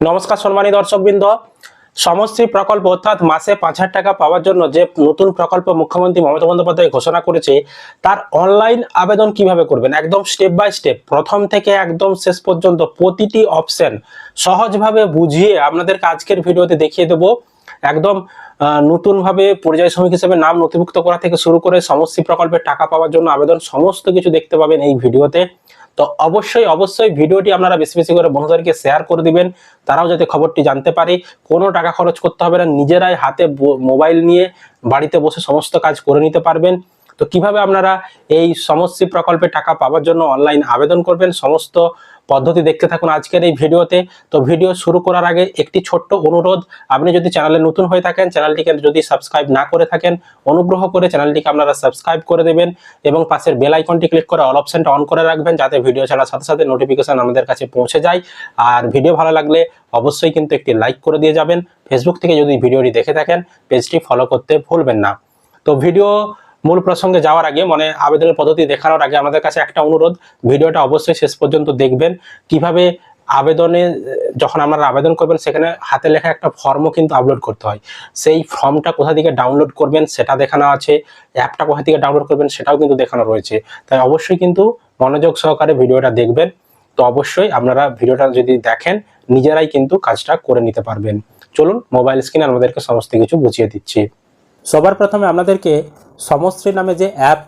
নমস্কার সম্মানী দর্শকবৃন্দ। সমশ্রী প্রকল্প অর্থাৎ মাসে পাঁচ হাজার টাকা পাওয়ার জন্য যে নতুন প্রকল্প মুখ্যমন্ত্রী মমতা বন্দ্যোপাধ্যায় ঘোষণা করেছে, তার অনলাইন আবেদন কীভাবে করবেন? একদম স্টেপ বাই স্টেপ প্রথম থেকে একদম শেষ পর্যন্ত প্রতিটি অপশন সহজভাবে বুঝিয়ে আপনাদেরকে আজকের ভিডিওতে দেখিয়ে দেবো। একদম নতুনভাবে পরিযায়ী শ্রমিক হিসেবে নাম নথিভুক্ত করা থেকে শুরু করে সমষ্টি প্রকল্পের টাকা পাওয়ার জন্য আবেদন সমস্ত কিছু দেখতে পাবেন এই ভিডিওতে। তো অবশ্যই অবশ্যই ভিডিওটি আপনারা বেশি বেশি করে বন্ধুদেরকে শেয়ার করে দিবেন। তারাও যাতে খবরটি জানতে পারে। কোনো টাকা খরচ করতে হবে না। নিজেরাই হাতে মোবাইল নিয়ে বাড়িতে বসে সমস্ত কাজ করে নিতে পারবেন। তো কীভাবে আপনারা এই সমস্যা প্রকল্পে টাকা পাওয়ার জন্য অনলাইন আবেদন করবেন? সমস্ত পদ্ধতি দেখতে থাকুন আজকের এই ভিডিওতে। তো ভিডিও শুরু করার আগে একটি ছোট্ট অনুরোধ, আপনি যদি চ্যানেলে নতুন হয়ে থাকেন, চ্যানেলটিকে যদি সাবস্ক্রাইব না করে থাকেন, অনুগ্রহ করে চ্যানেলটিকে আপনারা সাবস্ক্রাইব করে দেবেন এবং পাশের বেল আইকনটি ক্লিক করে অল অপশনটা অন করে রাখবেন যাতে ভিডিও ছাড়ার সাথে সাথে নোটিফিকেশন আমাদের কাছে পৌঁছে যায়। আর ভিডিও ভালো লাগলে অবশ্যই কিন্তু একটি লাইক করে দিয়ে যাবেন। ফেসবুক থেকে যদি ভিডিওটি দেখে থাকেন পেজটি ফলো করতে ভুলবেন না। তো ভিডিও মূল প্রসঙ্গে যাওয়ার আগে মানে আবেদনের পদ্ধতি দেখানোর আগে আমাদের কাছে একটা অনুরোধ। ভিডিওটা অবশ্যই শেষ পর্যন্ত দেখবেন। কীভাবে আবেদনে, যখন আপনারা আবেদন করবেন, সেখানে হাতে লেখা একটা ফর্মও কিন্তু আপলোড করতে হয়। সেই ফর্মটা কোথা থেকে ডাউনলোড করবেন, সেটা দেখানো আছে। অ্যাপটা কোথা থেকে ডাউনলোড করবেন, সেটাও কিন্তু দেখানো রয়েছে। তাই অবশ্যই কিন্তু মনোযোগ সহকারে ভিডিওটা দেখবেন। তো অবশ্যই আপনারা ভিডিওটা যদি দেখেন, নিজেরাই কিন্তু কাজটা করে নিতে পারবেন। চলুন মোবাইল স্ক্রিনে আমাদেরকে সমস্ত কিছু বুঝিয়ে দিচ্ছি। সবার প্রথমে আপনাদেরকে সমশ্রী নামে যে অ্যাপ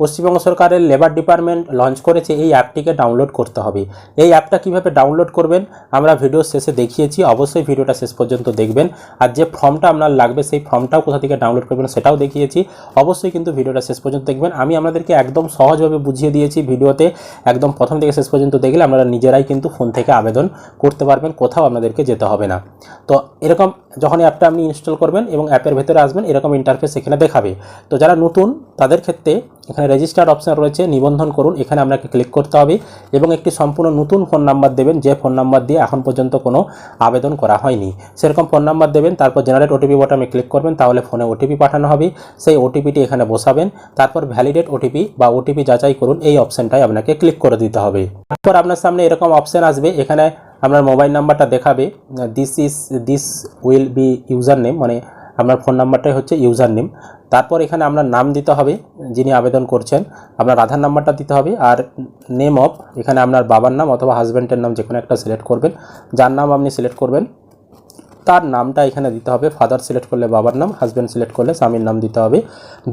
পশ্চিমবঙ্গ সরকারের লেবার ডিপার্টমেন্ট লঞ্চ করেছে, এই অ্যাপটিকে ডাউনলোড করতে হবে। এই অ্যাপটা কীভাবে ডাউনলোড করবেন, আমরা ভিডিও শেষে দেখিয়েছি, অবশ্যই ভিডিওটা শেষ পর্যন্ত দেখবেন। আর যে ফর্মটা আপনার লাগবে, সেই ফর্মটাও কোথা থেকে ডাউনলোড করবেন সেটাও দেখিয়েছি। অবশ্যই কিন্তু ভিডিওটা শেষ পর্যন্ত দেখবেন। আমি আপনাদেরকে একদম সহজভাবে বুঝিয়ে দিয়েছি ভিডিওতে। একদম প্রথম থেকে শেষ পর্যন্ত দেখলে আপনারা নিজেরাই কিন্তু ফোন থেকে আবেদন করতে পারবেন, কোথাও আপনাদেরকে যেতে হবে না। তো এরকম যখন অ্যাপটা আপনি ইনস্টল করবেন এবং অ্যাপের ভেতরে আসবেন, এরকম ইন্টারফেস এখানে দেখাবে। তো যারা নতুন, তাদের ক্ষেত্রে এখানে রেজিস্টার্ড অপশন রয়েছে, নিবন্ধন করুন, এখানে আপনাকে ক্লিক করতে হবে এবং একটি সম্পূর্ণ নতুন ফোন নাম্বার দেবেন, যে ফোন নাম্বার দিয়ে এখন পর্যন্ত কোনো আবেদন করা হয়নি। সেরকম ফোন নাম্বার দেবেন, তারপর জেনারেট ওটিপি বটমে ক্লিক করবেন, তাহলে ফোনে ওটিপি পাঠানো হবে। সেই ওটিপিটি এখানে বসাবেন, তারপর ভ্যালিডেট ওটিপি বা ওটিপি যাচাই করুন, এই অপশনটাই আপনাকে ক্লিক করে দিতে হবে। তারপর আপনার সামনে এরকম অপশন আসবে, এখানে আপনার মোবাইল নাম্বারটা দেখাবে। This is this will be user name মানে আপনার ফোন নাম্বারটাই হচ্ছে ইউজার নেম তারপর এখানে আপনার নাম দিতে হবে, যিনি আবেদন করছেন। আপনার আধার নাম্বারটা দিতে হবে আর নেম অফ এখানে আপনার বাবার নাম অথবা হাজব্যান্ডের নাম যে কোনো একটা সিলেক্ট করবেন। যার নাম আপনি সিলেক্ট করবেন, তার নামটা এখানে দিতে হবে। ফাদার সিলেক্ট করলে বাবার নাম হাজব্যান্ড সিলেক্ট করলে স্বামীর নাম দিতে হবে।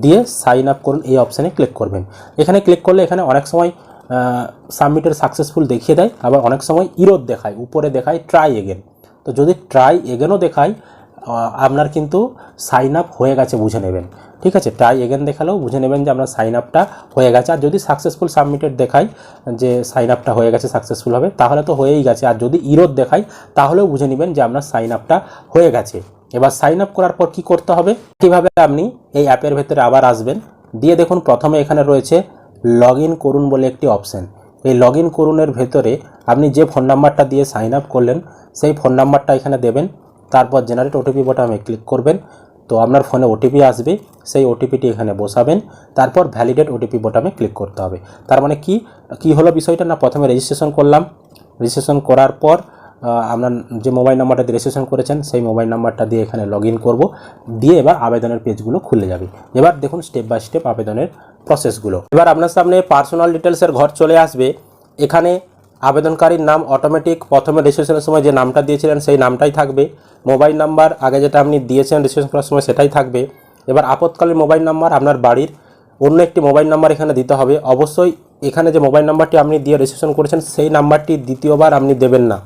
দিয়ে সাইন আপ করুন, এই অপশানে ক্লিক করবেন। এখানে ক্লিক করলে এখানে অনেক সময় সাবমিটের সাকসেসফুল দেখিয়ে দেয়, আবার অনেক সময় ইরোদ দেখায়, উপরে দেখায় ট্রাই এগেন তো যদি ট্রাই এগেনও দেখায় আপনার কিন্তু সাইন আপ হয়ে গেছে, বুঝে নেবেন। ঠিক আছে? ট্রাই এগেন দেখালেও বুঝে নেবেন যে আপনার সাইন আপটা হয়ে গেছে। আর যদি সাকসেসফুল সাবমিটেড দেখায় যে সাইন আপটা হয়ে গেছে সাকসেসফুল হবে, তাহলে তো হয়েই গেছে। আর যদি ইরোদ দেখায়, তাহলেও বুঝে নেবেন যে আপনার সাইন আপটা হয়ে গেছে। এবার সাইন আপ করার পর কি করতে হবে? কীভাবে আপনি এই অ্যাপের ভেতরে আবার আসবেন? দিয়ে দেখুন, প্রথমে এখানে রয়েছে লগ ইন করুন বলে একটি অপশন এই লগ ইন করুনের ভেতরে আপনি যে ফোন নাম্বারটা দিয়ে সাইন আপ করলেন, সেই ফোন নাম্বারটা এখানে দেবেন। তারপর জেনারেট ওটিপি বোটামে ক্লিক করবেন। তো আপনার ফোনে ওটিপি আসবে, সেই ওটিপিটি এখানে বসাবেন। তারপর ভ্যালিডেট ওটিপি বোটামে ক্লিক করতে হবে। তার মানে কি? কি হলো বিষয়টা? না, প্রথমে রেজিস্ট্রেশন করলাম। রেজিস্ট্রেশন করার পর আপনার যে মোবাইল নাম্বারটা দিয়ে রেজিস্ট্রেশন করেছেন, সেই মোবাইল নাম্বারটা দিয়ে এখানে লগ ইন করব। দিয়ে এবার আবেদনের পেজগুলো খুলে যাবে। এবার দেখুন স্টেপ বাই স্টেপ আবেদনের প্রসেসগুলো এবার আপনার সামনে পার্সোনাল ডিটেলসের ঘর চলে আসবে। এখানে আবেদনকারীর নাম অটোমেটিক প্রথমে রেজিস্ট্রেশনের সময় যে নামটা দিয়েছিলেন সেই নামটাই থাকবে। মোবাইল নাম্বার আগে যেটা আপনি দিয়েছেন রেজিস্ট্রেশন করার সময় সেটাই থাকবে। এবার আপতকালীন মোবাইল নাম্বার আপনার বাড়ির অন্য একটি মোবাইল নাম্বার এখানে দিতে হবে। অবশ্যই এখানে যে মোবাইল নাম্বারটি আপনি দিয়ে রেজিস্ট্রেশন করেছেন সেই নাম্বারটি দ্বিতীয়বার আপনি দেবেন না।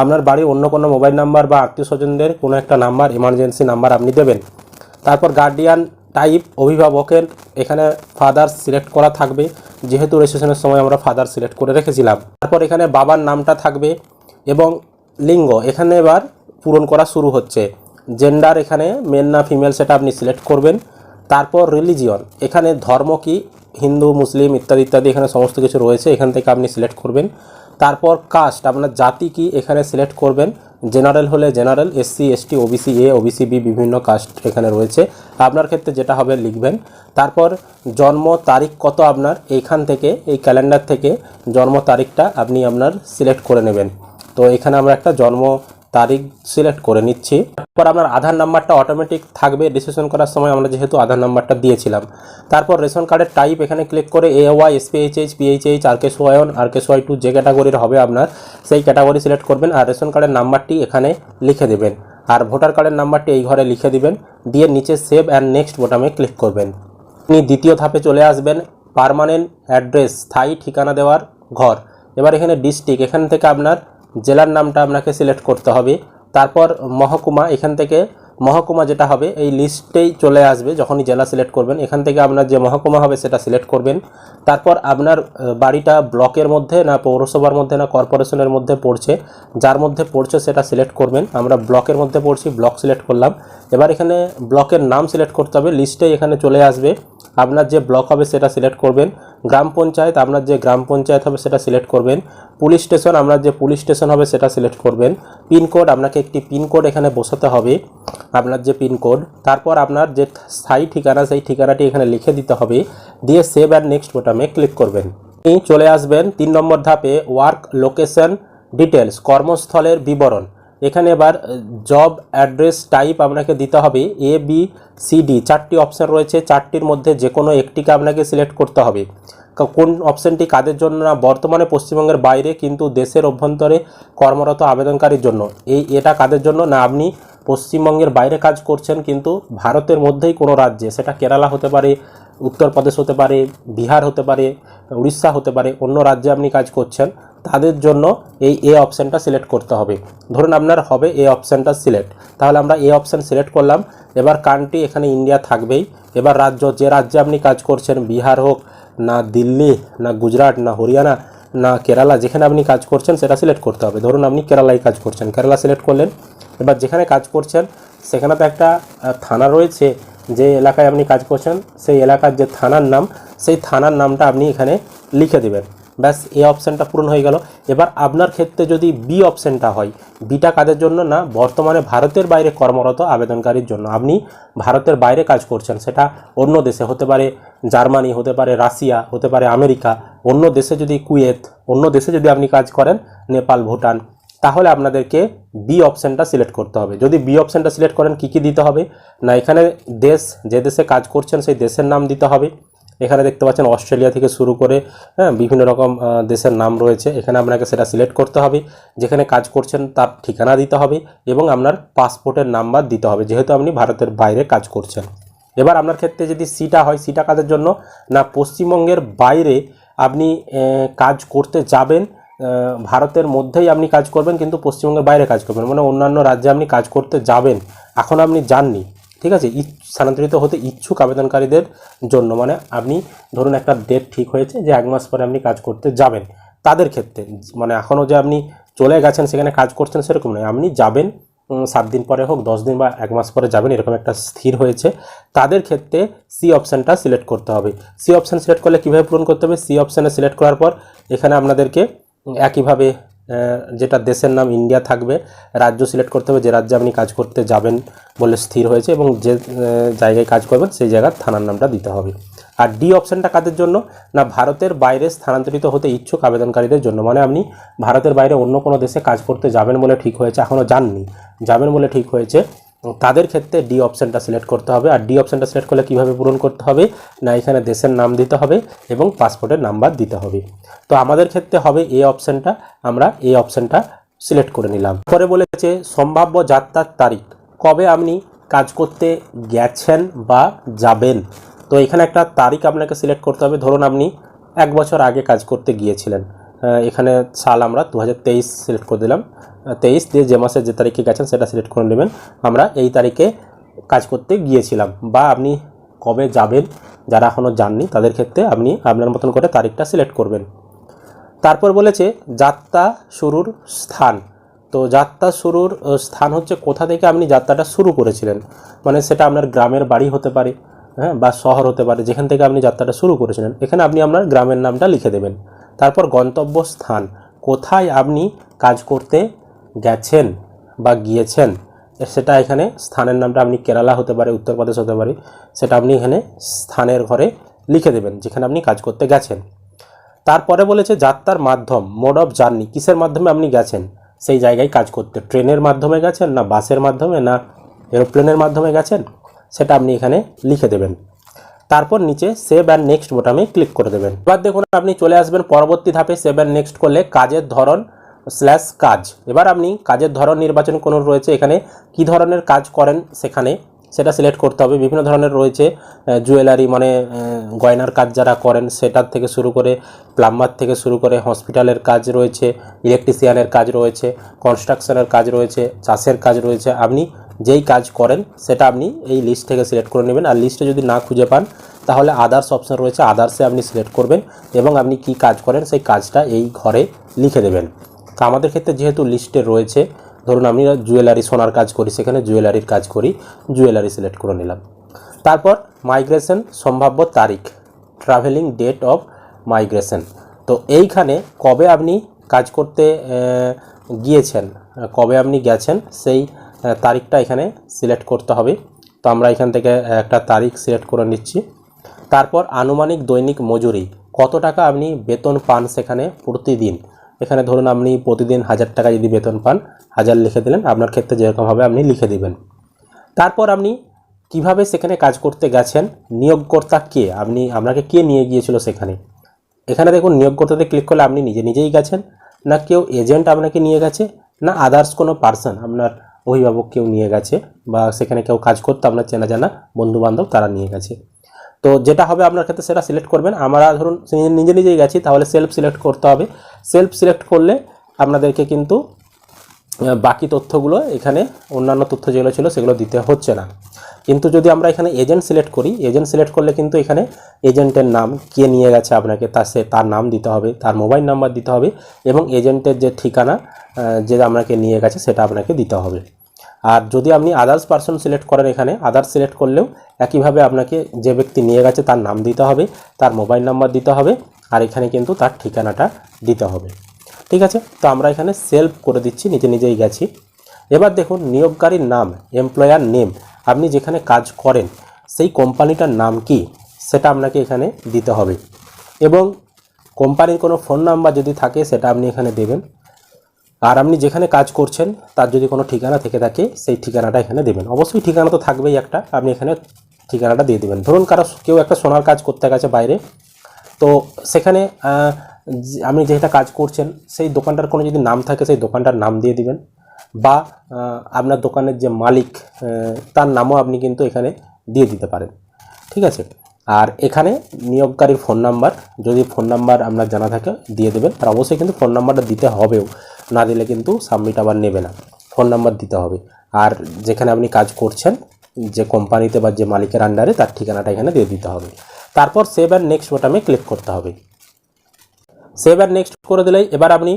আপনার বাড়ির অন্য কোনো মোবাইল নাম্বার বা আত্মীয় স্বজনদের কোনো একটা নাম্বার এমার্জেন্সি নাম্বার আপনি দেবেন। তারপর গার্ডিয়ান টাইপ অভিভাবকের এখানে ফাদার সিলেক্ট করা থাকবে। যেহেতু রেজিস্ট্রেশনের সময় আমরা ফাদার সিলেক্ট করে রেখেছিলাম। তারপর এখানে বাবার নামটা থাকবে এবং লিঙ্গ। এখানে এবার পূরণ করা শুরু হচ্ছে। জেন্ডার এখানে মেন না ফিমেল সেটা আপনি সিলেক্ট করবেন। তারপর রিলিজিয়ন এখানে ধর্ম কি? হিন্দু, মুসলিম ইত্যাদি ইত্যাদি এখানে সমস্ত কিছু রয়েছে। এখান থেকে আপনি সিলেক্ট করবেন। তারপর কাস্ট আপনার জাতি কি? এখানে সিলেক্ট করবেন। জেনারেল হলে general SC ST OBC A OBC B বিভিন্ন কাস্ট এখানে রয়েছে। আপনার ক্ষেত্রে যেটা হবে লিখবেন। তারপর জন্ম তারিখ কত আপনার? এইখান থেকে, এই ক্যালেন্ডার থেকে জন্ম তারিখটা আপনি আপনার সিলেক্ট করে নেবেন। তো এখানে আমরা একটা জন্ম তারিখ সিলেক্ট করে নিচ্ছি। তারপর আপনার আধার নাম্বারটা অটোমেটিক থাকবে। রেজিস্ট্রেশন করার সময় আমরা যেহেতু আধার নাম্বারটা দিয়েছিলাম। তারপর রেশন কার্ডের টাইপ এখানে ক্লিক করে A Y SPHH PHH R K one R K Y two যে ক্যাটাগরির হবে আপনার, সেই ক্যাটাগরি সিলেক্ট করবেন আর রেশন কার্ডের নাম্বারটি এখানে লিখে দেবেন। আর ভোটার কার্ডের নাম্বারটি এই ঘরে লিখে দিবেন। দিয়ে নিচে সেভ অ্যান্ড নেক্সট বোটামে ক্লিক করবেন। আপনি দ্বিতীয় ধাপে চলে আসবেন। পার্মানেন্ট অ্যাড্রেস স্থায়ী ঠিকানা দেওয়ার ঘর। এবার এখানে ডিস্ট্রিক্ট এখান থেকে আপনার জেলার নামটা আপনাকে সিলেক্ট করতে হবে। তারপর মহকুমা, এখান থেকে মহকুমা যেটা হবে, এই লিস্টেই চলে আসবে যখনই জেলা সিলেক্ট করবেন। এখান থেকে আপনার যে মহকুমা হবে সেটা সিলেক্ট করবেন। তারপর আপনার বাড়িটা ব্লকের মধ্যে না পৌরসভার মধ্যে না কর্পোরেশনের মধ্যে পড়ছে। যার মধ্যে পড়ছে সেটা সিলেক্ট করবেন। আমরা ব্লকের মধ্যে পড়ছি, ব্লক সিলেক্ট করলাম। এবার এখানে ব্লকের নাম সিলেক্ট করতে হবে লিস্টে এখানে চলে আসবে। আপনার যে ব্লক হবে সেটা সিলেক্ট করবেন, গ্রাম পঞ্চায়েত আপনার যে গ্রাম পঞ্চায়েত হবে সেটা সিলেক্ট করবেন, পুলিশ স্টেশন আপনার যে পুলিশ স্টেশন হবে সেটা সিলেক্ট করবেন পিনকোড আপনাকে একটি পিনকোড এখানে বসাতে হবে, আপনার যে পিনকোড তারপর আপনার যে স্থায়ী ঠিকানা, সেই ঠিকানাটি এখানে লিখে দিতে হবে, দিয়ে সেভ অ্যান্ড নেক্সট বোটামে ক্লিক করবেন। চলে আসবেন, তিন নম্বর ধাপে ওয়ার্ক, লোকেশন ডিটেলস কর্মস্থলের বিবরণ। এখানে এবার জব অ্যাড্রেস টাইপ আপনাকে দিতে হবে এ বি সি ডি চারটি অপশান রয়েছে, চারটির মধ্যে যে কোনো একটিকে আপনাকে সিলেক্ট করতে হবে। কোন অপশানটি কাদের জন্য না, বর্তমানে পশ্চিমবঙ্গের বাইরে কিন্তু দেশের অভ্যন্তরে কর্মরত আবেদনকারীর জন্য। এই, এটা কাদের জন্য না, আপনি পশ্চিমবঙ্গের বাইরে কাজ করছেন কিন্তু ভারতের মধ্যেই কোনো রাজ্যে, সেটা কেরালা হতে পারে, উত্তরপ্রদেশ হতে পারে, বিহার হতে পারে, উড়িষ্যা হতে পারে, অন্য রাজ্যে আপনি কাজ করছেন। তাদের জন্য এই এ অপশানটা সিলেক্ট করতে হবে। ধরুন আপনার হবে এ অপশানটা সিলেক্ট তাহলে আমরা এ অপশান সিলেক্ট করলাম। এবার কান্ট্রি এখানে ইন্ডিয়া থাকবেই। এবার রাজ্য, যে রাজ্যে আপনি কাজ করছেন, বিহার হোক, না দিল্লি, না গুজরাট, না হরিয়ানা, না কেরালা, যেখানে আপনি কাজ করছেন, সেটা সিলেক্ট করতে হবে। ধরুন আপনি কেরালায় কাজ করছেন, কেরালা সিলেক্ট করলেন। এবার যেখানে কাজ করছেন, সেখানে তো একটা থানা রয়েছে। যে এলাকায় আপনি কাজ করছেন, সেই এলাকার যে থানার নাম, সেই থানার নামটা আপনি এখানে লিখে দেবেন। ব্যাস, এ অপশানটা পূরণ হয়ে গেল। এবার আপনার ক্ষেত্রে যদি বি অপশানটা হয় বিটা কাদের জন্য না, বর্তমানে ভারতের বাইরে কর্মরত আবেদনকারীর জন্য। আপনি ভারতের বাইরে কাজ করছেন, সেটা অন্য দেশে হতে পারে, জার্মানি হতে পারে, রাশিয়া হতে পারে, আমেরিকা, অন্য দেশে যদি কুয়েত, অন্য দেশে যদি আপনি কাজ করেন, নেপাল, ভুটান, তাহলে আপনাদেরকে বি অপশানটা সিলেক্ট করতে হবে। যদি বি অপশানটা সিলেক্ট করেন, কী কী দিতে হবে? না, এখানে দেশ, যে দেশে কাজ করছেন, সেই দেশের নাম দিতে হবে। এখানে দেখতে পাচ্ছেন অস্ট্রেলিয়া থেকে শুরু করে হ্যাঁ বিভিন্ন রকম দেশের নাম রয়েছে। এখানে আপনাকে সেটা সিলেক্ট করতে হবে। যেখানে কাজ করছেন তার ঠিকানা দিতে হবে এবং আপনার পাসপোর্টের নাম্বার দিতে হবে, যেহেতু আপনি ভারতের বাইরে কাজ করছেন। এবার আপনার ক্ষেত্রে যদি সিটা হয়, সিটা কাজের জন্য, না, পশ্চিমবঙ্গের বাইরে আপনি কাজ করতে যাবেন ভারতের মধ্যেই আপনি কাজ করবেন, কিন্তু পশ্চিমবঙ্গের বাইরে কাজ করবেন। মানে অন্যান্য রাজ্যে আপনি কাজ করতে যাবেন। এখন আপনি যাননি। ঠিক আছে? স্থানান্তরিত হতে ইচ্ছুক আবেদনকারীদের জন্য। মানে আপনি ধরুন একটা ডেট ঠিক হয়েছে যে এক মাস পরে আপনি কাজ করতে যাবেন। তাদের ক্ষেত্রে মানে এখনও যে আপনি চলে গেছেন, সেখানে কাজ করছেন, সেরকম নয়। আপনি যাবেন সাত দিন পরে হোক, দশ দিন বা এক মাস পরে যাবেন, এরকম একটা স্থির হয়েছে। তাদের ক্ষেত্রে সি অপশানটা সিলেক্ট করতে হবে। সি অপশান সিলেক্ট করলে কীভাবে পূরণ করতে হবে? সি অপশানে সিলেক্ট করার পর এখানে আপনাদেরকে একইভাবে যেটা দেশের নাম ইন্ডিয়া থাকবে, রাজ্য সিলেক্ট করতে হবে, যে রাজ্যে আপনি কাজ করতে যাবেন বলে স্থির হয়েছে এবং যে জায়গায় কাজ করবেন সেই জায়গার থানার নামটা দিতে হবে। আর ডি অপশানটা কাদের জন্য? না, ভারতের বাইরে স্থানান্তরিত হতে ইচ্ছুক আবেদনকারীদের জন্য। মানে আপনি ভারতের বাইরে অন্য কোনো দেশে কাজ করতে যাবেন বলে ঠিক হয়েছে এখনও যাননি। যাবেন বলে ঠিক হয়েছে তাদের ক্ষেত্রে ডি অপশানটা সিলেক্ট করতে হবে। আর ডি অপশানটা সিলেক্ট করলে কীভাবে পূরণ করতে হবে? না, এখানে দেশের নাম দিতে হবে এবং পাসপোর্টের নাম্বার দিতে হবে। তো আমাদের ক্ষেত্রে হবে এ অপশানটা আমরা এই অপশানটা সিলেক্ট করে নিলাম। পরে বলেছে, সম্ভাব্য যাত্রার তারিখ। কবে আপনি কাজ করতে গেছেন বা যাবেন? তো এখানে একটা তারিখ আপনাকে সিলেক্ট করতে হবে। ধরুন আপনি এক বছর আগে কাজ করতে গিয়েছিলেন। এখানে সাল আমরা দু হাজার তেইশ সিলেক্ট করে দিলাম। তেইশ দিয়ে যে মাসে যে তারিখে গেছেন সেটা সিলেক্ট করে নেবেন। আমরা এই তারিখে কাজ করতে গিয়েছিলাম বা আপনি কবে যাবেন যারা এখনও যাননি তাদের ক্ষেত্রে আপনি আপনার মতন করে তারিখটা সিলেক্ট করবেন। তারপর বলেছে যাত্রা শুরুর স্থান। তো যাত্রা শুরুর স্থান হচ্ছে কোথা থেকে আপনি যাত্রাটা শুরু করেছিলেন? মানে সেটা আপনার গ্রামের বাড়ি হতে পারে হ্যাঁ বা শহর হতে পারে, যেখান থেকে আপনি যাত্রাটা শুরু করেছিলেন। এখানে আপনি আপনার গ্রামের নামটা লিখে দেবেন। তারপর গন্তব্য স্থান কোথায় আপনি কাজ করতে গেছেন বা গিয়েছেন, সেটা এখানে স্থানের নামটা আপনি কেরালা হতে পারে উত্তরপ্রদেশ হতে পারে, সেটা আপনি এখানে স্থানের ঘরে লিখে দেবেন, যেখানে আপনি কাজ করতে গেছেন। তারপরে বলেছে যাত্রার মাধ্যম মোড অফ জার্নি কিসের মাধ্যমে আপনি গেছেন? সেই জায়গায় কাজ করতে। ট্রেনের মাধ্যমে গেছেন না বাসের মাধ্যমে না এরোপ্লেনের মাধ্যমে গেছেন? সেটা আপনি এখানে লিখে দেবেন। তারপর নিচে সেভ অ্যান্ড নেক্সট বোতামে ক্লিক করে দেবেন। এবার দেখুন, আপনি চলে আসবেন পরবর্তী ধাপে সেভ অ্যান্ড নেক্সট করলে কাজের ধরন স্ল্যাশ কাজ। এবার আপনি কাজের ধরন নির্বাচন কোনো রয়েছে এখানে। কি ধরনের কাজ করেন সেখানে? সেটা সিলেক্ট করতে হবে। বিভিন্ন ধরনের রয়েছে জুয়েলারি মানে গয়নার কাজ যারা করেন সেটার থেকে শুরু করে প্লাম্বার থেকে শুরু করে হসপিটালের কাজ রয়েছে ইলেকট্রিশিয়ানের কাজ রয়েছে কনস্ট্রাকশনের কাজ রয়েছে, চাষের কাজ রয়েছে। আপনি যেই কাজ করেন সেটা আপনি এই লিস্ট থেকে সিলেক্ট করে নেবেন। আর লিস্টে যদি না খুঁজে পান, তাহলে আদার্স অপশন রয়েছে আদার্সে আপনি সিলেক্ট করবেন এবং আপনি কি কাজ করেন সেই কাজটা এই ঘরে লিখে দেবেন। তো আমাদের ক্ষেত্রে যেহেতু লিস্টে রয়েছে, ধরুন আমি জুয়েলারি সোনার কাজ করি, সেখানে জুয়েলারির কাজ করি জুয়েলারি সিলেক্ট করে নিলাম। তারপর মাইগ্রেশন সম্ভাব্য তারিখ ট্রাভেলিং ডেট অফ মাইগ্রেশন তো এইখানে কবে আপনি কাজ করতে গিয়েছেন, কবে আপনি গেছেন, সেই তারিখটা এখানে সিলেক্ট করতে হবে। তো আমরা এখান থেকে একটা তারিখ সিলেক্ট করে নিচ্ছি। তারপর আনুমানিক দৈনিক মজুরি, কত টাকা আপনি বেতন পান সেখানে প্রতিদিন? এখানে ধরুন আপনি প্রতিদিন হাজার টাকা যদি বেতন পান, হাজার লিখে দিলেন, আপনার ক্ষেত্রে যেরকম হবে আপনি লিখে দিবেন। তারপর আপনি কীভাবে সেখানে কাজ করতে গেছেন, নিয়োগকর্তা কে, আপনি, আপনাকে কে নিয়ে গিয়েছিল সেখানে? এখানে দেখুন, নিয়োগকর্তাতে ক্লিক করলে আপনি নিজে নিজেই গেছেন, না কেউ এজেন্ট আপনাকে নিয়ে গেছে, না আদার্স কোনো পার্সন আপনার অভিভাবক কেউ নিয়ে গেছে, বা সেখানে কেউ কাজ করতো, আপনার চেনা জানা বন্ধু বান্ধব তারা নিয়ে গেছে। তো যেটা হবে আপনার ক্ষেত্রে সেটা সিলেক্ট করবেন। আমরা ধরুন নিজে- নিজে নিজেই গেছি, তাহলে সেলফ সিলেক্ট করতে হবে। সেলফ সিলেক্ট করলে আপনাদেরকে কিন্তু বাকি তথ্যগুলো এখানে অন্যান্য তথ্য যেগুলো ছিল সেগুলো দিতে হচ্ছে না। কিন্তু যদি আমরা এখানে এজেন্ট সিলেক্ট করি এজেন্ট সিলেক্ট করলে কিন্তু এখানে এজেন্টের নাম কে নিয়ে গেছে আপনাকে তার সে, তার নাম দিতে হবে, তার মোবাইল নাম্বার দিতে হবে এবং এজেন্টের যে ঠিকানা যে আপনাকে নিয়ে গেছে সেটা আপনাকে দিতে হবে। আর যদি আপনি আদার্স পার্সন সিলেক্ট করেন এখানে আদার্স সিলেক্ট করলেও একইভাবে আপনাকে যে ব্যক্তি নিয়ে গেছে তার নাম দিতে হবে, তার মোবাইল নাম্বার দিতে হবে, আর এখানে কিন্তু তার ঠিকানাটা দিতে হবে। ঠিক আছে? তো আমরা এখানে সেলফ করে দিচ্ছি, নিজে নিজেই গেছি। এবার দেখুন, নিয়োগকারীর নাম এমপ্লয়ার নেম আপনি যেখানে কাজ করেন, সেই কোম্পানিটার নাম কি? সেটা আপনাকে এখানে দিতে হবে। এবং কোম্পানির কোনো ফোন নাম্বার যদি থাকে, সেটা আপনি এখানে দেবেন। আর আপনি যেখানে কাজ করছেন, তার যদি কোনো ঠিকানা থেকে থাকে, সেই ঠিকানাটা এখানে দেবেন। অবশ্যই ঠিকানা তো থাকবেই একটা, আপনি এখানে ঠিকানাটা দিয়ে দেবেন। ধরুন কারও কেউ একটা সোনার কাজ করতে গেছে বাইরে, তো সেখানে আপনি যেটা কাজ করছেন, সেই দোকানটার কোনো যদি নাম থাকে, সেই দোকানটার নাম দিয়ে দিবেন। বা আপনার দোকানের যে মালিক তার নামও আপনি কিন্তু এখানে দিয়ে দিতে পারেন। ঠিক আছে? আর এখানে নিয়োগকারীর ফোন নাম্বার, যদি ফোন নাম্বার আপনার জানা থাকে, দিয়ে দেবেন। আর অবশ্যই কিন্তু ফোন নাম্বারটা দিতে হবেও। না দিলে কিন্তু সাবমিট আবার নেবে না। ফোন নাম্বার দিতে হবে। আর যেখানে আপনি কাজ করছেন, যে কোম্পানিতে বা যে মালিকের আন্ডারে তার ঠিকানাটা এখানে দিয়ে দিতে হবে। তারপর সেভ অ্যান্ড নেক্সট বোতামে ক্লিক করতে হবে। সেভ অ্যান্ড নেক্সট করে দিলেই এবার আপনি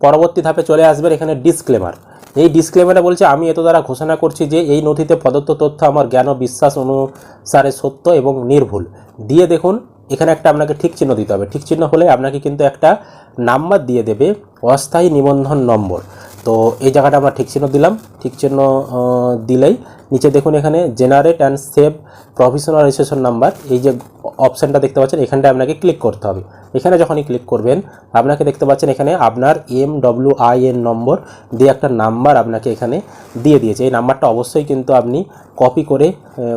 পরবর্তী ধাপে চলে আসবেন এখানে ডিসক্লেমার এই ডিসক্লেমারে বলছে, আমি এত দ্বারা ঘোষণা করছি যে এই নথিতে প্রদত্ত তথ্য আমার জ্ঞান ও বিশ্বাস অনুসারে সত্য এবং নির্ভুল। দিয়ে দেখুন এখানে একটা আপনাকে ঠিক চিহ্ন দিতে হবে। ঠিক চিহ্ন হলে আপনাকে কিন্তু একটা নাম্বার দিয়ে দেবে অস্থায়ী নিবন্ধন নম্বর। তো এই জায়গাটা আমরা ঠিক চিহ্ন দিলাম। ঠিক চিহ্ন দিলেই নিচে দেখুন এখানে generate and save professional registration number এই যে অপশানটা দেখতে পাচ্ছেন এখানটা আপনাকে ক্লিক করতে হবে। এখানে যখনই ক্লিক করবেন, আপনাকে দেখতে পাচ্ছেন এখানে আপনার M W I N number দিয়ে একটা নাম্বার আপনাকে এখানে দিয়ে দিয়েছে। এই নাম্বারটা অবশ্যই কিন্তু আপনি কপি করে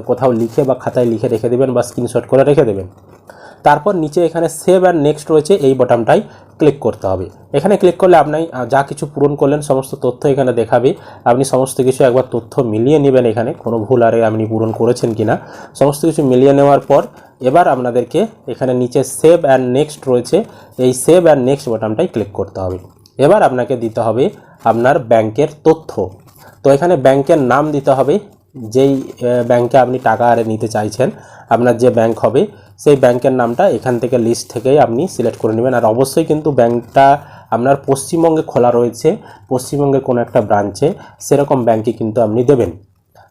কোথাও লিখে বা খাতায় লিখে রেখে দেবেন বা স্ক্রিনশট করে রেখে দেবেন। তারপর নিচে এখানে সেভ অ্যান্ড নেক্সট রয়েছে, এই বটনটাই ক্লিক করতে হবে। এখানে ক্লিক করলে আপনি যা কিছু পূরণ করলেন, সমস্ত তথ্য এখানে দেখাবে। আপনি সমস্ত কিছু একবার তথ্য মিলিয়ে নেবেন এখানে, কোনো ভুল আরে আপনি পূরণ করেছেন কি না সমস্ত কিছু মিলিয়ে নেওয়ার পর, এবার আপনাদেরকে এখানে নিচে সেভ অ্যান্ড নেক্সট রয়েছে, এই সেভ অ্যান্ড নেক্সট বটনটাই ক্লিক করতে হবে। এবার আপনাকে দিতে হবে আপনার ব্যাংকের তথ্য। তো এখানে ব্যাংকের নাম দিতে হবে যেই ব্যাংকে আপনি টাকা আরে নিতে চাইছেন, আপনার যে ব্যাংক হবে, সেই ব্যাংকের নামটা এখান থেকে লিস্ট থেকেই আপনি সিলেক্ট করে নেবেন। আর অবশ্যই কিন্তু ব্যাংকটা আপনার পশ্চিমবঙ্গে খোলা রয়েছে, পশ্চিমবঙ্গের কোনো একটা ব্রাঞ্চে সেরকম ব্যাংকে কিন্তু আপনি দেবেন।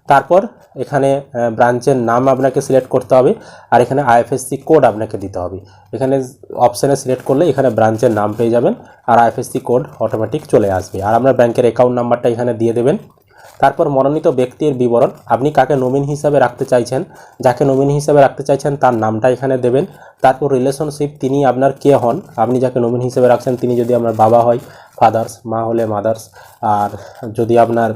তারপর এখানে ব্রাঞ্চের নাম আপনাকে সিলেক্ট করতে হবে, আর এখানে আইএফএসসি কোড আপনাকে দিতে হবে। এখানে অপশানে সিলেক্ট করলে এখানে ব্রাঞ্চের নাম পেয়ে যাবেন, আর আইএফএসসি কোড অটোমেটিক চলে আসবে। আর আপনার ব্যাংকের অ্যাকাউন্ট নাম্বারটা এখানে দিয়ে দেবেন। তারপর মনোনীত ব্যক্তির বিবরণ আপনি কাকে নমিন হিসাবে রাখতে চাইছেন, যাকে নমিন হিসাবে রাখতে চাইছেন তার নামটা এখানে দেবেন। তারপর রিলেশনশিপ তিনি আপনার কে হন, আপনি যাকে নমিন হিসাবে রাখছেন, তিনি যদি আপনার বাবা হয় ফাদার্স মা হলে মাদার্স আর যদি আপনার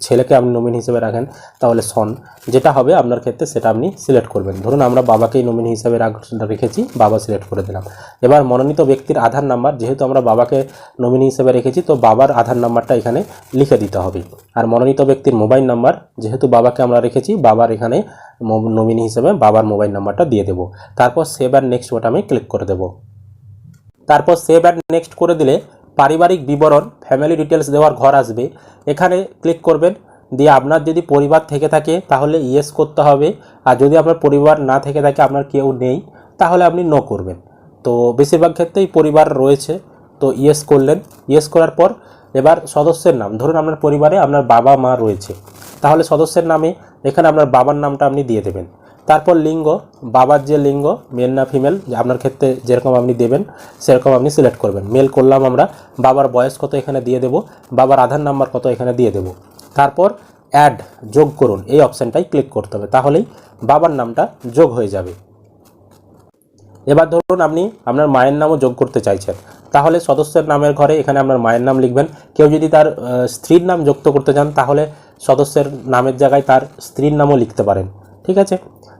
ছেলেকে আপনি নমিনি হিসেবে রাখেন, তাহলে সন যেটা হবে আপনার ক্ষেত্রে সেটা আপনি সিলেক্ট করবেন। ধরুন আমরা বাবাকেই নমিনি হিসেবে রাখ- রেখেছি, বাবা সিলেক্ট করে দিলাম। এবার মনোনীত ব্যক্তির আধার নাম্বার যেহেতু আমরা বাবাকে নমিনি হিসেবে রেখেছি, তো বাবার আধার নাম্বারটা এখানে লিখে দিতে হবে। আর মনোনীত ব্যক্তির মোবাইল নাম্বার যেহেতু বাবাকে আমরা রেখেছি, বাবার এখানে নমিনি হিসেবে বাবার মোবাইল নাম্বারটা দিয়ে দেবো। তারপর সেভ অ্যান্ড নেক্সট বাটামে ক্লিক করে দেবো। তারপর সেভ অ্যান্ড নেক্সট করে দিলে পারিবারিক বিবরণ ফ্যামিলি ডিটেলস দেওয়ার ঘর আসবে। এখানে ক্লিক করবেন, দিয়ে আপনার যদি পরিবার থেকে থাকে, তাহলে ইয়েস করতে হবে। আর যদি আপনার পরিবার না থেকে থাকে, আপনার কেউ নেই, তাহলে আপনি নো করবেন। তো বেশিরভাগ ক্ষেত্রেই পরিবার রয়েছে, তো ইয়েস করলেন। ইয়েস করার পর এবার সদস্যের নাম, ধরুন আপনার পরিবারে আপনার বাবা মা রয়েছে। তাহলে সদস্যের নামে এখানে আপনার বাবার নামটা আপনি দিয়ে দেবেন। তারপর লিঙ্গ, বাবার যে লিঙ্গ মেল না ফিমেল আপনার ক্ষেত্রে যেরকম আপনি দেবেন, সেরকম আপনি সিলেক্ট করবেন। মেল করলাম আমরা, বাবার বয়স কত এখানে দিয়ে দেব, বাবার আধার নাম্বার কত এখানে দিয়ে দেব। তারপর অ্যাড যোগ করুন, এই অপশানটাই ক্লিক করতে হবে, তাহলেই বাবার নামটা যোগ হয়ে যাবে। এবার ধরুন আপনি আপনার মায়ের নামও যোগ করতে চাইছেন, তাহলে সদস্যের নামের ঘরে এখানে আপনার মায়ের নাম লিখবেন। কেউ যদি তার স্ত্রীর নাম যুক্ত করতে চান, তাহলে সদস্যের নামের জায়গায় তার স্ত্রীর নামও লিখতে পারেন, ঠিক আছে?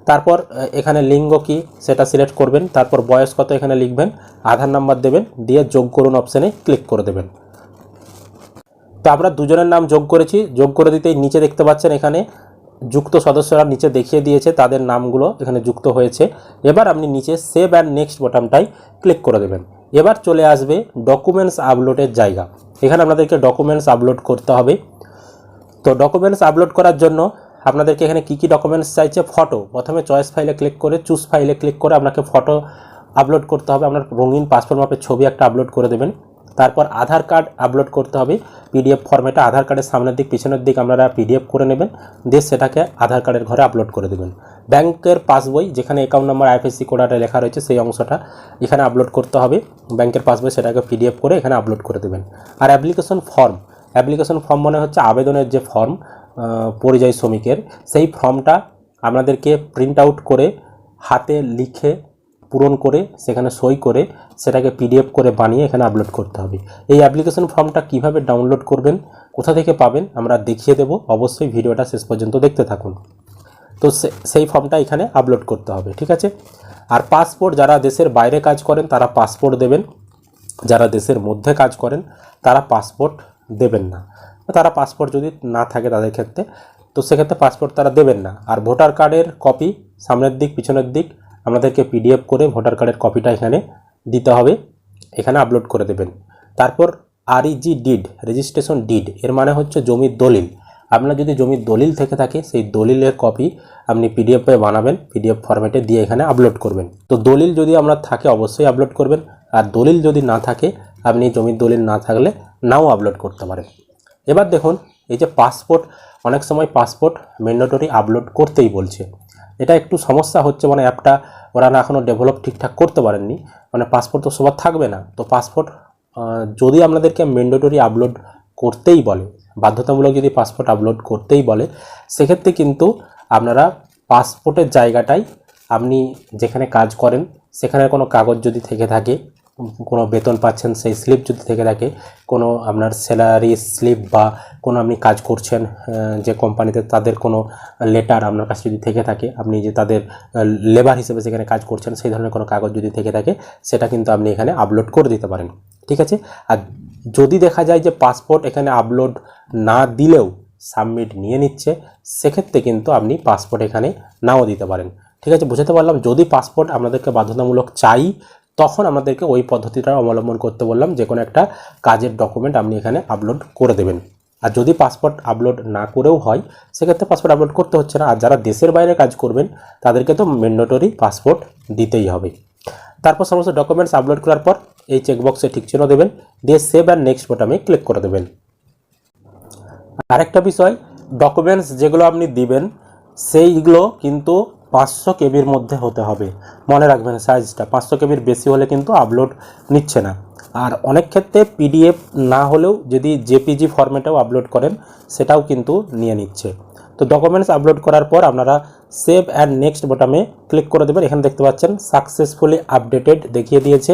তারপর এখানে লিঙ্গ কি সেটা সিলেক্ট করবেন, তারপর বয়স কত এখানে লিখবেন, আধার নাম্বার দেবেন, দিয়ে যোগ করুন অপশানে ক্লিক করে দেবেন। তো আমরা দুজনের নাম যোগ করেছি, যোগ করে দিতেই নিচে দেখতে পাচ্ছেন এখানে যুক্ত সদস্যরা নিচে দেখিয়ে দিয়েছে, তাদের নামগুলো এখানে যুক্ত হয়েছে। এবার আপনি নিচে সেভ অ্যান্ড নেক্সট বটনটাই ক্লিক করে দেবেন। এবার চলে আসবে ডকুমেন্টস আপলোডের জায়গা। এখানে আপনাদেরকে ডকুমেন্টস আপলোড করতে হবে। তো ডকুমেন্টস আপলোড করার জন্য আপনাদেরকে এখানে কী কী ডকুমেন্টস চাইছে? ফটো প্রথমে চয়েস ফাইলে ক্লিক করে চুজ ফাইলে ক্লিক করে আপনাকে ফটো আপলোড করতে হবে। আপনার রঙিন পাসপোর্ট মাপের ছবি একটা আপলোড করে দেবেন। তারপর আধার কার্ড আপলোড করতে হবে। পিডিএফ ফরম্যাটে আধার কার্ডের সামনের দিক, পিছনের দিক আপনারা পিডিএফ করে নেবেন। দিয়ে সেটাকে আধার কার্ডের ঘরে আপলোড করে দেবেন। ব্যাংকের পাসবই যেখানে অ্যাকাউন্ট নাম্বার আইএফএসসি কোডাটা লেখা রয়েছে, সেই অংশটা এখানে আপলোড করতে হবে। ব্যাংকের পাসবই সেটাকে পিডিএফ করে এখানে আপলোড করে দেবেন। আর অ্যাপ্লিকেশন ফর্ম অ্যাপ্লিকেশন ফর্ম মানে হচ্ছে আবেদনের যে ফর্ম পরিযায়ী শ্রমিকের, সেই ফর্মটা আপনাদেরকে প্রিন্ট আউট করে হাতে লিখে পূরণ করে, সেখানে সই করে, সেটাকে পিডিএফ করে বানিয়ে এখানে আপলোড করতে হবে। এই অ্যাপ্লিকেশন ফর্মটা কীভাবে ডাউনলোড করবেন, কোথা থেকে পাবেন, আমরা দেখিয়ে দেব। অবশ্যই ভিডিওটা শেষ পর্যন্ত দেখতে থাকুন। তো সেই ফর্মটা এখানে আপলোড করতে হবে, ঠিক আছে? আর পাসপোর্ট যারা দেশের বাইরে কাজ করেন, তারা পাসপোর্ট দেবেন। যারা দেশের মধ্যে কাজ করেন, তারা পাসপোর্ট দেবেন না। তারা পাসপোর্ট যদি না থাকে তাদের ক্ষেত্রে, তো সেক্ষেত্রে পাসপোর্ট তারা দেবেন না। আর ভোটার কার্ডের কপি সামনের দিক, পিছনের দিক, আমাদেরকে পিডিএফ করে ভোটার কার্ডের কপিটা এখানে দিতে হবে। এখানে আপলোড করে দেবেন। তারপর আরইজি ডিড রেজিস্ট্রেশন ডিড এর মানে হচ্ছে জমির দলিল। আপনার যদি জমির দলিল থেকে থাকে, সেই দলিলের কপি আপনি পিডিএফে বানাবেন পিডিএফ ফরম্যাটে দিয়ে এখানে আপলোড করবেন। তো দলিল যদি আপনার থাকে, অবশ্যই আপলোড করবেন। আর দলিল যদি না থাকে, আপনি জমির দলিল না থাকলে নাও আপলোড করতে পারেন। এবার দেখুন, এই যে পাসপোর্ট অনেক সময় পাসপোর্ট ম্যান্ডেটরি আপলোড করতেই বলছে। এটা একটু সমস্যা হচ্ছে মানে অ্যাপটা ওরা না এখনও ডেভেলপ ঠিকঠাক করতে পারেননি। মানে পাসপোর্ট তো সবার থাকবে না। তো পাসপোর্ট যদি আপনাদেরকে ম্যান্ডেটরি আপলোড করতেই বলে, বাধ্যতামূলক যদি পাসপোর্ট আপলোড করতেই বলে, সেক্ষেত্রে কিন্তু আপনারা পাসপোর্টের জায়গাটাই আপনি যেখানে কাজ করেন সেখানে কোনো কাগজ যদি থেকে থাকে কোনো বেতন পাচ্ছেন, সেই স্লিপ যদি থেকে থাকে, কোনো আপনার স্যালারি স্লিপ বা কোনো আপনি কাজ করছেন যে কোম্পানিতে তাদের কোনো লেটার আপনার কাছে যদি থেকে থাকে, আপনি যে তাদের লেবার হিসেবে সেখানে কাজ করছেন, সেই ধরনের কোনো কাগজ যদি থেকে থাকে, সেটা কিন্তু আপনি এখানে আপলোড করে দিতে পারেন, ঠিক আছে? আর যদি দেখা যায় যে পাসপোর্ট এখানে আপলোড না দিলেও সাবমিট নিয়ে নিচ্ছে, সেক্ষেত্রে কিন্তু আপনি পাসপোর্ট এখানে নাও দিতে পারেন, ঠিক আছে? বুঝাতে পারলাম? যদি পাসপোর্ট আপনাদেরকে বাধ্যতামূলক চাই তখন আমাদেরকে ওই পদ্ধতিটা অবলম্বন করতে বললাম, যে কোনো একটা কাজের ডকুমেন্ট আপনি এখানে আপলোড করে দেবেন। আর যদি পাসপোর্ট আপলোড না করেও হয়, সেক্ষেত্রে পাসপোর্ট আপলোড করতে হচ্ছে না। আর যারা দেশের বাইরে কাজ করবেন, তাদেরকে তো ম্যান্ডেটরি পাসপোর্ট দিতেই হবে। তারপর সমস্ত ডকুমেন্টস আপলোড করার পর, এই চেকবক্সে ঠিক চিহ্ন দেবেন। দিয়ে সেভ অ্যান্ড নেক্সট বোটামে ক্লিক করে দেবেন। আরেকটা বিষয় ডকুমেন্টস যেগুলো আপনি দিবেন, সেইগুলো কিন্তু পাঁচশো কেবির মধ্যে হতে হবে। মনে রাখবেন সাইজটা পাঁচশো কেবির বেশি হলে কিন্তু আপলোড নিচ্ছে না। আর অনেক ক্ষেত্রে পিডিএফ না হলেও যদি জেপিজি ফরম্যাটেও আপলোড করেন, সেটাও কিন্তু নিয়ে নিচ্ছে। তো ডকুমেন্টস আপলোড করার পর আপনারা সেভ অ্যান্ড নেক্সট বোটামে ক্লিক করে দেবেন। এখানে দেখতে পাচ্ছেন সাকসেসফুলি আপডেটেড দেখিয়ে দিয়েছে।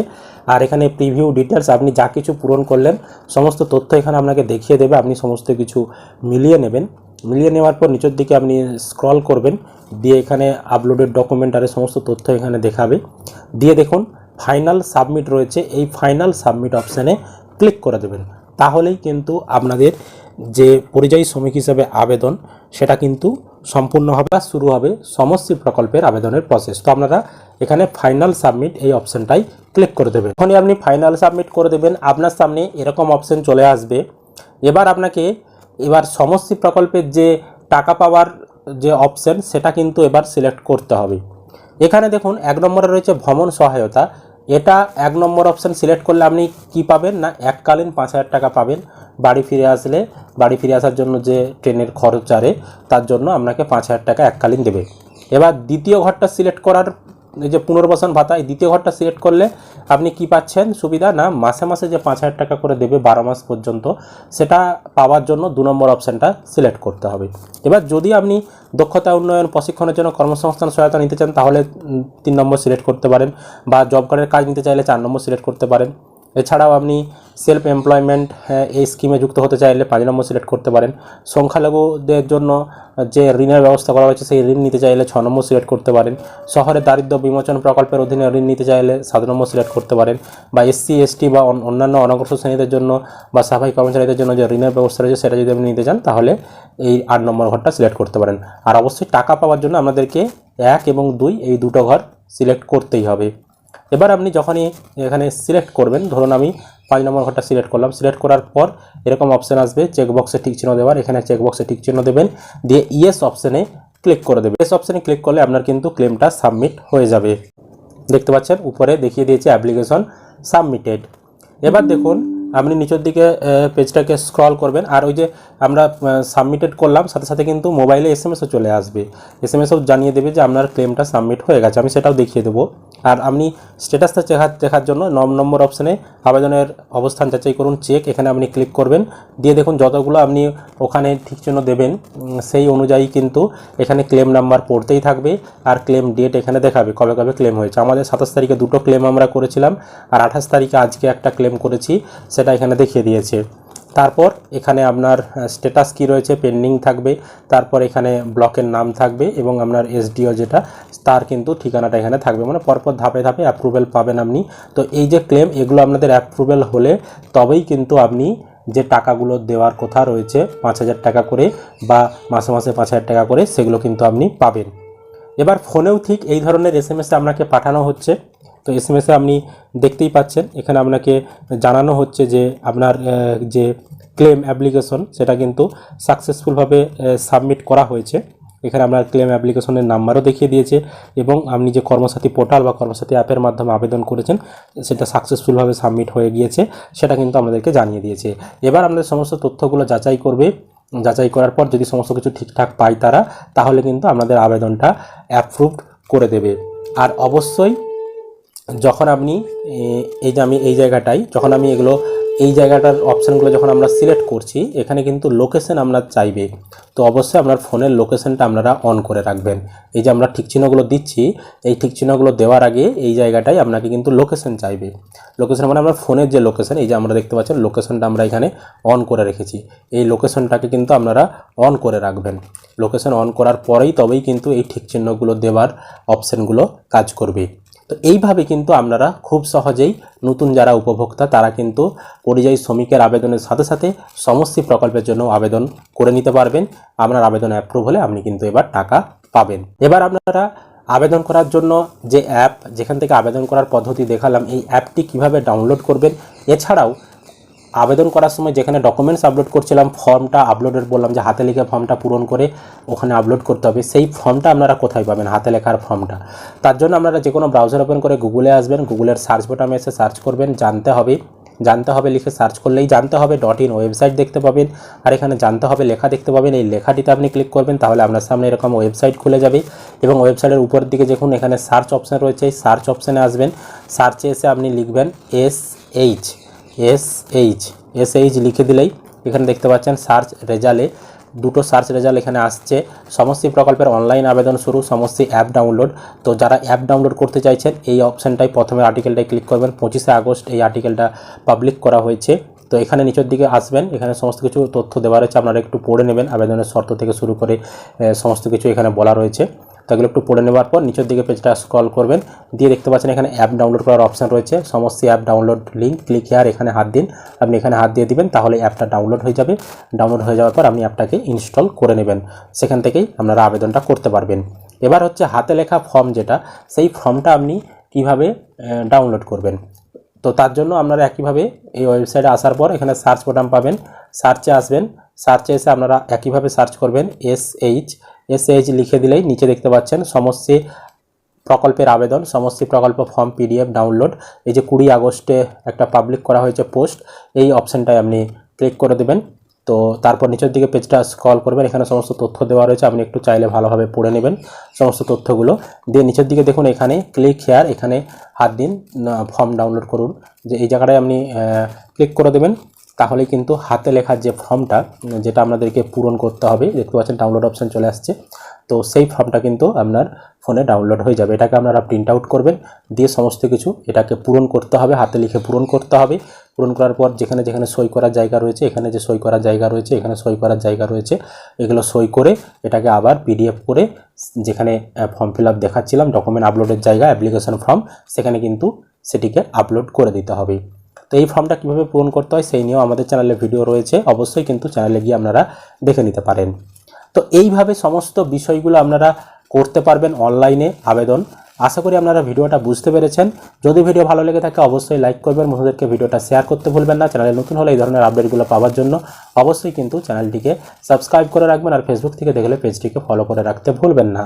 আর এখানে প্রিভিউ ডিটেলস আপনি যা কিছু পূরণ করলেন, সমস্ত তথ্য এখানে আপনাকে দেখিয়ে দেবে। আপনি সমস্ত কিছু মিলিয়ে নেবেন। মিলিয়ে নেওয়ার পর নিচের দিকে আপনি স্ক্রল করবেন। দিয়ে এখানে আপলোডের ডকুমেন্ট আর সমস্ত তথ্য এখানে দেখাবে। দিয়ে দেখুন ফাইনাল সাবমিট রয়েছে। এই ফাইনাল সাবমিট অপশানে ক্লিক করে দেবেন। তাহলেই কিন্তু আপনাদের যে পরিযায়ী শ্রমিক হিসেবে আবেদন, সেটা কিন্তু সম্পূর্ণ হবে আর শুরু হবে সমষ্টি প্রকল্পের আবেদনের প্রসেস তো আপনারা এখানে ফাইনাল সাবমিট এই অপশানটাই ক্লিক করে দেবেন। যখনই আপনি ফাইনাল সাবমিট করে দেবেন, আপনার সামনে এরকম অপশন চলে আসবে। এবার আপনাকে এবার সমষ্টি প্রকল্পের যে টাকা পাওয়ার যে অপশান সেটা কিন্তু এবার সিলেক্ট করতে হবে। এখানে দেখুন, এক নম্বরে রয়েছে ভ্রমণ সহায়তা। এটা এক নম্বর অপশান সিলেক্ট করলে আপনি কি পাবেন না? এককালীন পাঁচ হাজার টাকা পাবেন। বাড়ি ফিরে আসলে, বাড়ি ফিরে আসার জন্য যে ট্রেনের খরচ আরে, তার জন্য আপনাকে পাঁচ হাজার টাকা এককালীন দেবে। এবার দ্বিতীয় ঘরটা সিলেক্ট করার এই যে পুনর্বাসন ভাতা, এই দ্বিতীয় ঘরটা সিলেক্ট করলে আপনি কি পাচ্ছেন? সুবিধা, না, মাসে মাসে যে পাঁচ হাজার টাকা করে দেবে বারো মাস পর্যন্ত, সেটা পাওয়ার জন্য দু নম্বর অপশানটা সিলেক্ট করতে হবে। এবার যদি আপনি দক্ষতা উন্নয়ন, প্রশিক্ষণের জন্য কর্মসংস্থান সহায়তা নিতে চান, তাহলে তিন নম্বর সিলেক্ট করতে পারেন বা জব কার্ডের কাজ নিতে চাইলে চার নম্বর সিলেক্ট করতে পারেন। এছাড়াও আপনি সেলফ এমপ্লয়মেন্ট এই স্কিমে যুক্ত হতে চাইলে পাঁচ নম্বর সিলেক্ট করতে পারেন। সংখ্যালঘুদের জন্য যে ঋণের ব্যবস্থা করা হয়েছে, সেই ঋণ নিতে চাইলে ছ নম্বর সিলেক্ট করতে পারেন। শহরে দারিদ্র্য বিমোচন প্রকল্পের অধীনে ঋণ নিতে চাইলে সাত নম্বর সিলেক্ট করতে পারেন। বা এসসি এসটি বা অন- অন্যান্য অনগ্রসর শ্রেণীদের জন্য বা সাফাই কর্মচারীদের জন্য যে ঋণের ব্যবস্থা রয়েছে, সেটা যদি আপনি নিতে চান, তাহলে এই আট নম্বর ঘরটা সিলেক্ট করতে পারেন। আর অবশ্যই টাকা পাওয়ার জন্য আমাদেরকে এক এবং দুই এই দুটো ঘর সিলেক্ট করতেই হবে। এবার আপনি যখনই এখানে সিলেক্ট করবেন, ধরুন আমি পাঁচ নম্বর ঘরটা সিলেক্ট করলাম সিলেক্ট করার পর এরকম অপশান আসবে চেকবক্সে টিক চিহ্ন দেওয়ার, এখানে চেকবক্সে টিক চিহ্ন দেবেন, দিয়ে ইয়েস অপশানে ক্লিক করে দেবে ইয়েস অপশানে ক্লিক করলে আপনার কিন্তু ক্লেমটা সাবমিট হয়ে যাবে। দেখতে পাচ্ছেন, উপরে দেখিয়ে দিয়েছে অ্যাপ্লিকেশন সাবমিটেড এবার দেখুন আপনি নিচের দিকে পেজটাকে স্ক্রল করবেন। আর ওই যে আমরা সাবমিটেড করলাম, সাথে সাথে কিন্তু মোবাইলে এস এম চলে আসবে। এস এম জানিয়ে দেবে যে আপনার ক্লেমটা সাবমিট হয়ে গেছে। আমি সেটাও দেখিয়ে দেবো। আর আপনি স্ট্যাটাসটা দেখার দেখার জন্য নম নম্বর অপশানে আবেদনের অবস্থান যাচাই করুন চেক এখানে আপনি ক্লিক করবেন। দিয়ে দেখুন যতগুলো আপনি ওখানে ঠিক জন্য দেবেন সেই অনুযায়ী কিন্তু এখানে ক্লেম নাম্বার পড়তেই থাকবে আর ক্লেম ডেট এখানে দেখাবে কবে কবে ক্লেম হয়েছে। আমাদের সাতাশ তারিখে দুটো ক্লেম আমরা করেছিলাম আর আঠাশ তারিখে আজকে একটা ক্লেম করেছি। সেটা এখানে দেখিয়ে দিয়েছে। তারপর এখানে আপনার স্ট্যাটাস কি রয়েছে পেন্ডিং থাকবে, তারপর এখানে ব্লকের নাম থাকবে এবং আপনার এসডিও যেটা, তার কিন্তু ঠিকানাটা এখানে থাকবে। মানে পরপর ধাপে ধাপে অ্যাপ্রুভেল পাবেন আপনি। তো এই যে ক্লেম এগুলো আপনাদের অ্যাপ্রুভেল হলে তবেই কিন্তু আপনি যে টাকাগুলো দেওয়ার কথা রয়েছে, পাঁচ হাজার টাকা করে বা মাসে মাসে পাঁচ হাজার টাকা করে, সেগুলো কিন্তু আপনি পাবেন। এবার ফোনেও ঠিক এই ধরনের এস এম এস আপনাকে পাঠানো হচ্ছে। তো এস এম এসে আপনি দেখতেই পাচ্ছেন। এখানে আপনাকে জানানো হচ্ছে যে আপনার যে ক্লেম অ্যাপ্লিকেশন সেটা কিন্তু সাকসেসফুলভাবে সাবমিট করা হয়েছে। এখানে আপনার ক্লেম অ্যাপ্লিকেশনের নাম্বারও দেখিয়ে দিয়েছে এবং আপনি যে কর্মসাথী পোর্টাল বা কর্মসাথী অ্যাপের মাধ্যমে আবেদন করেছেন, সেটা সাকসেসফুলভাবে সাবমিট হয়ে গিয়েছে, সেটা কিন্তু আমাদেরকে জানিয়ে দিয়েছে। এবার আমাদের সমস্ত তথ্যগুলো যাচাই করবে। যাচাই করার পর যদি সমস্ত কিছু ঠিকঠাক পায় তারা, তাহলে কিন্তু আপনাদের আবেদনটা অ্যাপ্রুভড করে দেবে। আর অবশ্যই যখন আপনি এই যে আমি এই জায়গাটায় যখন আমি এগুলো, এই জায়গাটার অপশানগুলো যখন আমরা সিলেক্ট করছি, এখানে কিন্তু লোকেশন আমরা চাইবে। তো অবশ্যই আপনার ফোনের লোকেশনটা আপনারা অন করে রাখবেন। এই যে আমরা ঠিক চিহ্নগুলো দিচ্ছি, এই ঠিক চিহ্নগুলো দেওয়ার আগে এই জায়গাটায় আপনাকে কিন্তু লোকেশন চাইবে। লোকেশন মানে আপনার ফোনের যে লোকেশন এই যে আমরা দেখতে পাচ্ছেন লোকেশনটা আমরা এখানে অন করে রেখেছি। এই লোকেশনটাকে কিন্তু আপনারা অন করে রাখবেন। লোকেশন অন করার পরেই তবেই কিন্তু এই ঠিক চিহ্নগুলো দেওয়ার অপশানগুলো কাজ করবে। তো এইভাবে কিন্তু আপনারা খুব সহজেই নতুন যারা উপভোক্তা, তারা কিন্তু পরিযায়ী শ্রমিকের আবেদনের সাথে সাথে সমস্ত প্রকল্পের জন্য আবেদন করে নিতে পারবেন। আপনার আবেদন অ্যাপ্রুভ হলে আপনি কিন্তু এবার টাকা পাবেন। এবার আপনারা আবেদন করার জন্য যে অ্যাপ যেখান থেকে আবেদন করার পদ্ধতি দেখালাম, এই অ্যাপটি কীভাবে ডাউনলোড করবেন, এছাড়াও আবেদন করার সময় যেখানে ডকুমেন্টস আপলোড করছিলাম ফর্মটা আপলোডের বললাম যে হাতে লিখে ফর্মটা পূরণ করে ওখানে আপলোড করতে হবে। সেই ফর্মটা আপনারা কোথায় পাবেন? হাতে লেখার ফর্মটা তার জন্য আপনারা যে কোনো ব্রাউজার ওপেন করে গুগলে আসবেন গুগলের সার্চ বোটামে এসে সার্চ করবেন, জানতে হবে। জানতে হবে, লিখে সার্চ করলেই জানতে হবে। ডট ইন ওয়েবসাইট দেখতে পাবেন। আর এখানে জানতে হবে, লেখা দেখতে পাবেন। এই লেখাটিতে আপনি ক্লিক করবেন, তাহলে আপনার সামনে এরকম ওয়েবসাইট খুলে যাবে এবং ওয়েবসাইটের উপরের দিকে দেখুন, এখানে সার্চ অপশান রয়েছে। সার্চ অপশানে আসবেন। সার্চে এসে আপনি লিখবেন S H S H S H লিখে দিলেই এখানে দেখতে পাচ্ছেন সার্চ রেজাল্টে দুটো সার্চ রেজাল্ট এখানে আসছে। সমস্ত প্রকল্পের অনলাইন আবেদন শুরু সমস্ত অ্যাপ ডাউনলোড তো যারা অ্যাপ ডাউনলোড করতে চাইছেন, এই অপশানটাই প্রথমে আর্টিকেলটায় ক্লিক করবেন। পঁচিশে আগস্ট এই আর্টিকেলটা পাবলিক করা হয়েছে। তো এখানে নিচের দিকে আসবেন, এখানে সমস্ত কিছু তথ্য দেওয়া রয়েছে। আপনারা একটু পড়ে নেবেন, আবেদনের শর্ত থেকে শুরু করে সমস্ত কিছু এখানে বলা রয়েছে। তো এগুলো একটু পড়ে নেওয়ার পর নিচের দিকে পেজটা স্ক্রল করবেন। দিয়ে দেখতে পাচ্ছেন এখানে অ্যাপ ডাউনলোড করার অপশান রয়েছে। সমস্ত app download link click here এখানে হাত দিন। আপনি এখানে হাত দিয়ে দিবেন, তাহলে অ্যাপটা ডাউনলোড হয়ে যাবে। ডাউনলোড হয়ে যাওয়ার পর আপনি অ্যাপটাকে ইনস্টল করে নেবেন। সেখান থেকেই আপনারা আবেদনটা করতে পারবেন। এবার হচ্ছে হাতে লেখা ফর্ম যেটা, সেই ফর্মটা আপনি কীভাবে ডাউনলোড করবেন? তো তার জন্য আপনারা একইভাবে এই ওয়েবসাইটে আসার পর এখানে সার্চ বাটন পাবেন। সার্চে আসবেন। সার্চে এসে আপনারা একইভাবে সার্চ করবেন এস এইচ এস এইচ লিখে দিলেই নিচে দেখতে পাচ্ছেন সমস্ত প্রকল্পের আবেদন সমস্ত প্রকল্প ফর্ম পিডিএফ ডাউনলোড এই যে কুড়ি আগস্টে একটা পাবলিক করা হয়েছে পোস্ট এই অপশানটায় আপনি ক্লিক করে দেবেন। তো তারপর নিচের দিকে পেজটা স্ক্রল করবেন, এখানে সমস্ত তথ্য দেওয়া রয়েছে, আপনি একটু চাইলে ভালোভাবে পড়ে নেবেন সমস্ত তথ্যগুলো। দিয়ে নিচের দিকে দেখুন, এখানে ক্লিক হেয়ার এখানে হাত দিন ফর্ম ডাউনলোড করুন। যে এই জায়গাটায় আপনি ক্লিক করে দেবেন। তাহলে কিন্তু হাতে লেখার যে ফর্মটা, যেটা আপনাদেরকে পূরণ করতে হবে, দেখতে পাচ্ছেন ডাউনলোড অপশন চলে আসছে, তো সেই ফর্মটা কিন্তু আপনার ফোনে ডাউনলোড হয়ে যাবে। এটাকে আপনারা প্রিন্ট আউট করবেন, দিয়ে সমস্ত কিছু এটাকে পূরণ করতে হবে, হাতে লিখে পূরণ করতে হবে। পূরণ করার পর যেখানে যেখানে সই করার জায়গা রয়েছে, এখানে যে সই করার জায়গা রয়েছে, এখানে সই করার জায়গা রয়েছে, এগুলো সই করে এটাকে আবার পিডিএফ করে যেখানে ফর্ম ফিল আপ দেখাচ্ছিলাম ডকুমেন্ট আপলোডের জায়গা অ্যাপ্লিকেশন ফর্ম সেখানে কিন্তু সেটিকে আপলোড করে দিতে হবে। তো এই ফর্মটা কীভাবে পূরণ করতে হয় সেই নিয়েও আমাদের চ্যানেলে ভিডিও রয়েছে। অবশ্যই কিন্তু চ্যানেলে গিয়ে আপনারা দেখে নিতে পারেন। তো এইভাবে সমস্ত বিষয়গুলো আপনারা করতে পারবেন অনলাইনে আবেদন। আশা করি আপনারা ভিডিওটা বুঝতে পেরেছেন। যদি ভিডিও ভালো লেগে থাকে, অবশ্যই লাইক করবেন। বন্ধুদেরকে ভিডিওটা শেয়ার করতে ভুলবেন না। চ্যানেলে নতুন হলে এই ধরনের আপডেটগুলো পাওয়ার জন্য অবশ্যই কিন্তু চ্যানেলটিকে সাবস্ক্রাইব করে রাখবেন আর ফেসবুক থেকে দেখলে পেজটিকে ফলো করে রাখতে ভুলবেন না।